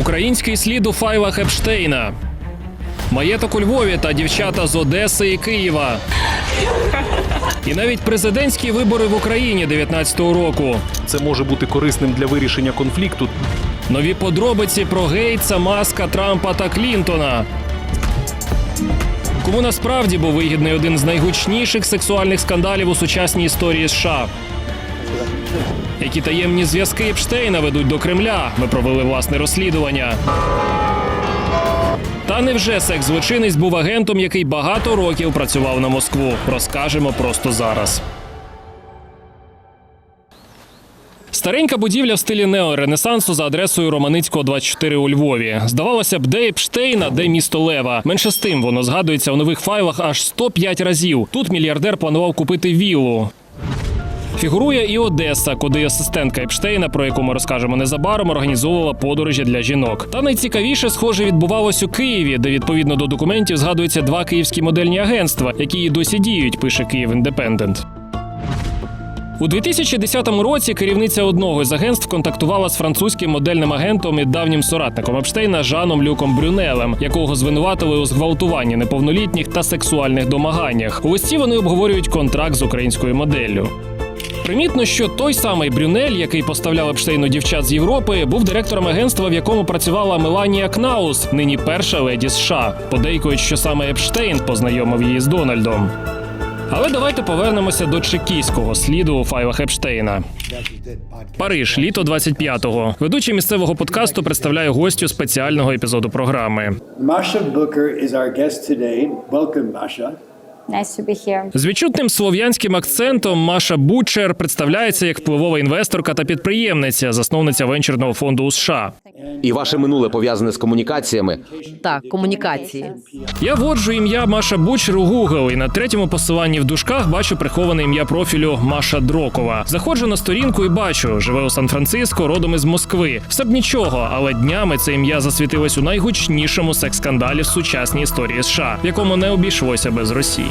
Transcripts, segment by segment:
Український слід у файлах Епштейна. Маєток у Львові та дівчата з Одеси і Києва. І навіть президентські вибори в Україні 19-го року. Це може бути корисним для вирішення конфлікту. Нові подробиці про Гейтса, Маска, Трампа та Клінтона. Кому насправді був вигідний один з найгучніших сексуальних скандалів у сучасній історії США? Які таємні зв'язки Епштейна ведуть до Кремля? Ми провели власне розслідування. Та невже секс-злочинець був агентом, який багато років працював на Москву? Розкажемо просто зараз. Старенька будівля в стилі неоренесансу за адресою Романицького 24 у Львові. Здавалося б, де Епштейна, де місто Лева. Менше з тим воно згадується у нових файлах аж 105 разів. Тут мільярдер планував купити віллу. Фігурує і Одеса, куди асистентка Епштейна, про яку ми розкажемо незабаром, організовувала подорожі для жінок. Та найцікавіше, схоже, відбувалось у Києві, де відповідно до документів згадуються два київські модельні агентства, які і досі діють, пише Київ Індепендент. У 2010 році керівниця одного з агентств контактувала з французьким модельним агентом і давнім соратником Епштейна Жаном Люком Брюнелем, якого звинуватили у зґвалтуванні неповнолітніх та сексуальних домаганнях. У листі вони обговорюють контракт з українською моделлю. Примітно, що той самий Брюнель, який поставляв Епштейну дівчат з Європи, був директором агентства, в якому працювала Меланія Кнаус, нині перша леді США. Подейкують, що саме Епштейн познайомив її з Дональдом. Але давайте повернемося до чекійського сліду у файлах Епштейна. Париж, літо 25-го. Ведучий місцевого подкасту представляє гостю спеціального епізоду програми. Masha Booker is our guest today. Welcome, Masha. Nice to be here. З відчутним слов'янським акцентом Маша Бучер представляється як впливова інвесторка та підприємниця, засновниця венчурного фонду у США. І ваше минуле пов'язане з комунікаціями. Так, комунікації. Я вводжу ім'я Маша Бучер у Google і на третьому посиланні в дужках бачу приховане ім'я профілю Маша Дрокова. Заходжу на сторінку і бачу, живе у Сан-Франциско, родом із Москви. Все б нічого, але днями це ім'я засвітилось у найгучнішому секс-скандалі в сучасній історії США, в якому не обійшлося без Росії.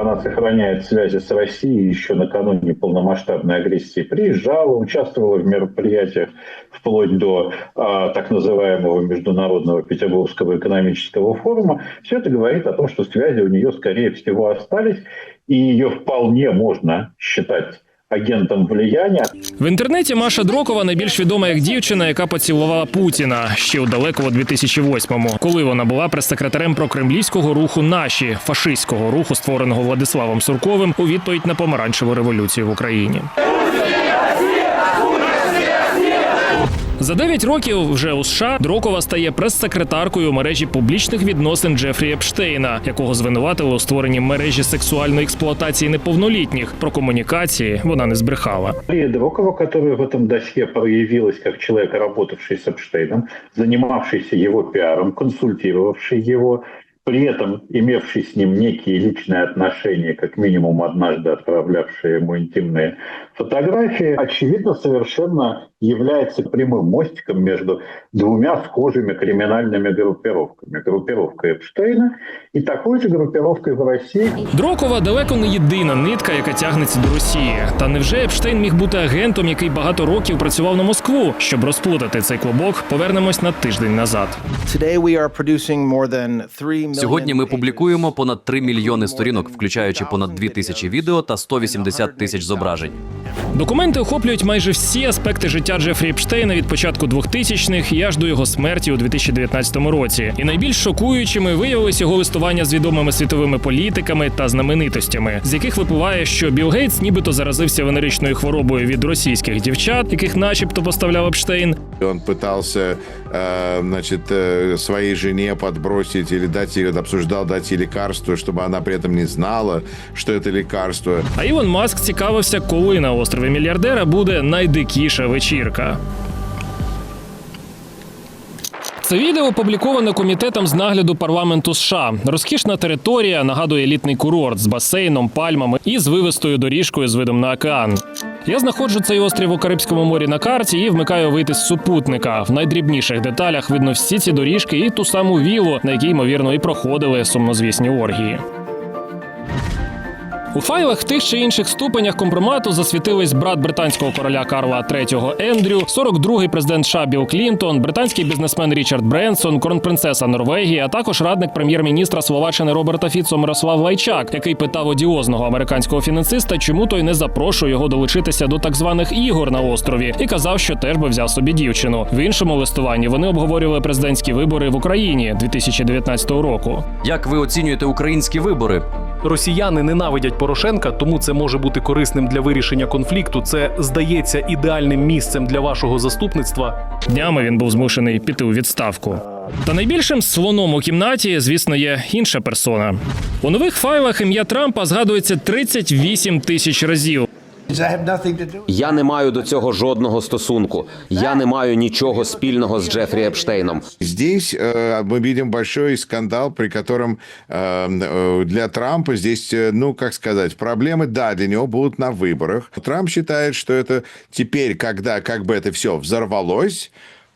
Она сохраняет связи с Россией еще накануне полномасштабной агрессии. Приезжала, участвовала в мероприятиях вплоть до а, так называемого Международного Петербургского экономического форума. Все это говорит о том, что связи у нее, скорее всего, остались, и ее вполне можно считать агентом влияння. В інтернеті Маша Дрокова найбільш відома як дівчина, яка поцілувала Путіна ще у далекому 2008-му, коли вона була прес-секретарем прокремлівського руху наші фашистського руху, створеного Владиславом Сурковим у відповідь на помаранчеву революцію в Україні. За 9 років вже у США Дрокова стає прес-секретаркою мережі публічних відносин Джефрі Епштейна, якого звинуватили у створенні мережі сексуальної експлуатації неповнолітніх. Про комунікації вона не збрехала. Мария Дрокова, которая в этом досье проявилась как человек, работавший с Эпштейном, занимавшийся его пиаром, консультировавший его, при этом имевший с ним некие личные отношения, как минимум однажды отправлявшие ему интимные фотографии, очевидно, совершенно является прямым мостиком между двумя схожими криминальными группировками. Группировкой Эпштейна и такой же группировкой в России, Дрокова далеко не єдина нитка, яка тягнеться до Росії. Та невже Епштейн міг бути агентом, який багато років працював на Москву? Щоб розплутати цей клубок, повернемось на тиждень назад. Today we are producing more than 3 million Сьогодні ми публікуємо понад 3 мільйони сторінок, включаючи понад 2 тисячі відео та 180 тисяч зображень. Документи охоплюють майже всі аспекти життя Джефрі Епштейна від початку 2000-х і аж до його смерті у 2019 році. І найбільш шокуючими виявились його листування з відомими світовими політиками та знаменитостями, з яких випливає, що Білл Гейтс нібито заразився венеричною хворобою від російських дівчат, яких, начебто, поставляв Епштейн. Он пытался, э, значит, э, своей жене подбросить или дать ей, обсуждал дать ей лекарство, чтобы она при этом не знала, что это лекарство. А Ілон Маск цікавився, коли на острові мільярдера буде найдикіша вечірка. Це відео опубліковане комітетом з нагляду парламенту США. Розкішна територія нагадує елітний курорт з басейном, пальмами і з вивистою доріжкою з видом на океан. Я знаходжу цей острів у Карибському морі на карті і вмикаю вийти з супутника. В найдрібніших деталях видно всі ці доріжки і ту саму вілу, на якій ймовірно і проходили сумнозвісні оргії. У файлах тих чи інших ступенях компромату засвітились брат британського короля Карла III Ендрю, 42-й президент США Білл Клінтон, британський бізнесмен Річард Бренсон, кронпринцеса Норвегії, а також радник прем'єр-міністра Словаччини Роберта Фіцо Мирослав Лайчак, який питав одіозного американського фінансиста, чому той не запрошує його долучитися до так званих ігор на острові, і казав, що теж би взяв собі дівчину. В іншому листуванні вони обговорювали президентські вибори в Україні 2019 року. Як ви оцінюєте українські вибори? Росіяни ненавидять Порошенка, тому це може бути корисним для вирішення конфлікту. Це здається ідеальним місцем для вашого заступництва. Днями він був змушений піти у відставку. Та найбільшим слоном у кімнаті, звісно, є інша персона. У нових файлах ім'я Трампа згадується 38 тисяч разів. Я не маю до цього жодного стосунку. Я не маю нічого спільного з Джефрі Епштейном. Здесь э, мы видим большой скандал, при котором э, э, для Трампа здесь, э, ну, как сказать, проблемы, да, для него будут на выборах. Трамп считает, что это теперь, когда как бы это все взорвалось,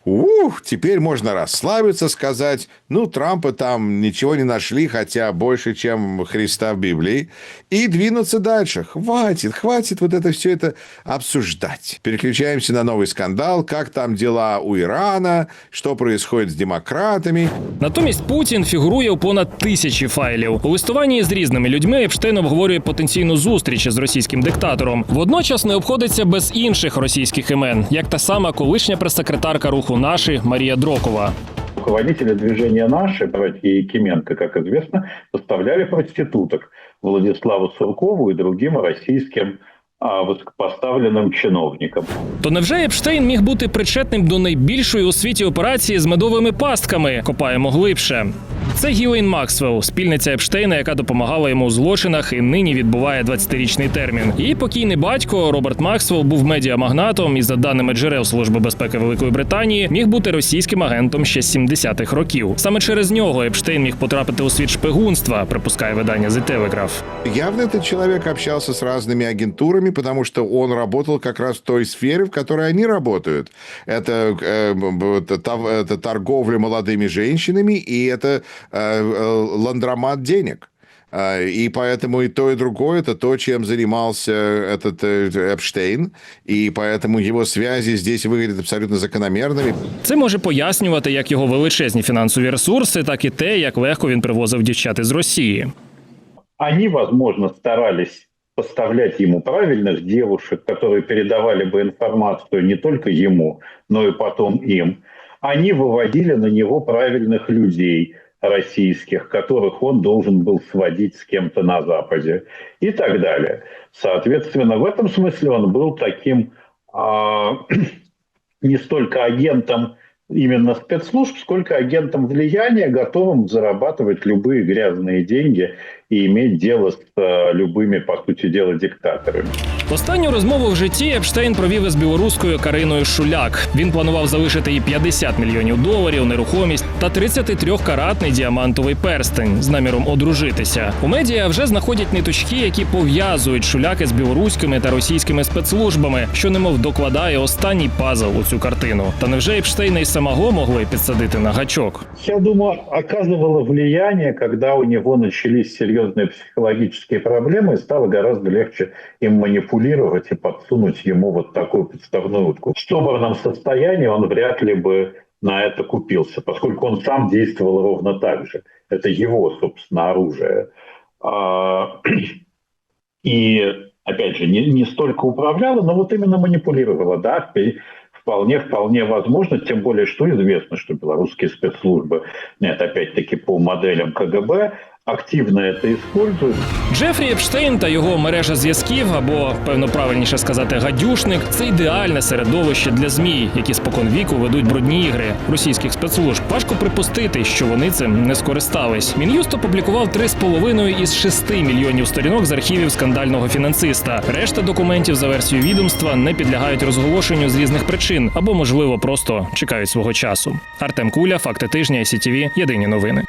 Ух, теперь можно расслабиться, сказать, ну, Трампа там ничего не нашли, хотя больше, чем Христа в Библии, и двинуться дальше. Хватит, хватит вот это все это обсуждать. Переключаемся на новый скандал, как там дела у Ирана, что происходит с демократами. Натомість Путін фігурує у понад тисячі файлів. У листуванні з різними людьми Епштейн обговорює потенційну зустріч з російським диктатором. Водночас не обходиться без інших російських імен, як та сама колишня прес-секретарка руху наші Марія Дрокова. Руководители движения «Наши», братья Якименко, как известно, поставляли проституток Владиславу Суркову и другим российским а, поставленим чиновникам. То невже Епштейн міг бути причетним до найбільшої у світі операції з медовими пастками? Копаємо глибше. Це Гілейн Максвелл, спільниця Епштейна, яка допомагала йому у злочинах і нині відбуває 20-річний термін. Її покійний батько Роберт Максвелл був медіамагнатом і, за даними джерел Служби безпеки Великої Британії, міг бути російським агентом ще з 70-х років. Саме через нього Епштейн міг потрапити у світ шпигунства, припускає видання The Telegraph. Явно этот человек общался с разными агентурами, потому что он работал как раз в той сфере, в которой они работают. Это, э, б- это тав- это торговля молодыми женщинами, и это э, э, ландромат денег. А, И поэтому и то, и другое это то, чем занимался этот э, Эпштейн. И поэтому его связи здесь выглядят абсолютно закономерными. Це може пояснювати як його величезні фінансові ресурси, так і те, як легко він привозив дівчат із Росії. Они, возможно, старались поставлять ему правильных девушек, которые передавали бы информацию не только ему, но и потом им. Они выводили на него правильных людей российских, которых он должен был сводить с кем-то на Западе и так далее. Соответственно, в этом смысле он был таким а, не столько агентом именно спецслужб, сколько агентом влияния, готовым зарабатывать любые грязные деньги и иметь дело с э, любыми, по сути дела, диктаторами. Останню розмову в житті Епштейн провів із білоруською Кариною Шуляк. Він планував залишити їй 50 мільйонів доларів, нерухомість та 33-каратний діамантовий перстень з наміром одружитися. У медіа вже знаходять ниточки, які пов'язують Шуляки з білоруськими та російськими спецслужбами, що немов докладає останній пазл у цю картину. Та невже Епштейна й самого могли підсадити на гачок? Я думаю, оказывало влияние, когда у него начались серьезные психологические проблемы, и стало гораздо легче им манипулировать и подсунуть ему вот такую подставную утку. В собранном состоянии он вряд ли бы на это купился, поскольку он сам действовал ровно так же. Это его, собственно, оружие. А, И, опять же, не, не столько управляла, но вот именно манипулировала, да, вполне, вполне возможно, тем более, что известно, что белорусские спецслужбы, нет, опять-таки по моделям КГБ, активно это используют. Джефрі Епштейн та його мережа зв'язків, або певно правильніше сказати, гадюшник це ідеальне середовище для змій, які спокон віку ведуть брудні ігри російських спецслужб. Важко припустити, що вони цим не скористались. Мін'юст опублікував 3,5 із 6 мільйонів сторінок з архівів скандального фінансиста. Решта документів за версією відомства не підлягають розголошенню з різних причин або, можливо, просто чекають свого часу. Артем Куля, факти тижня, СІТІВІ, єдині новини.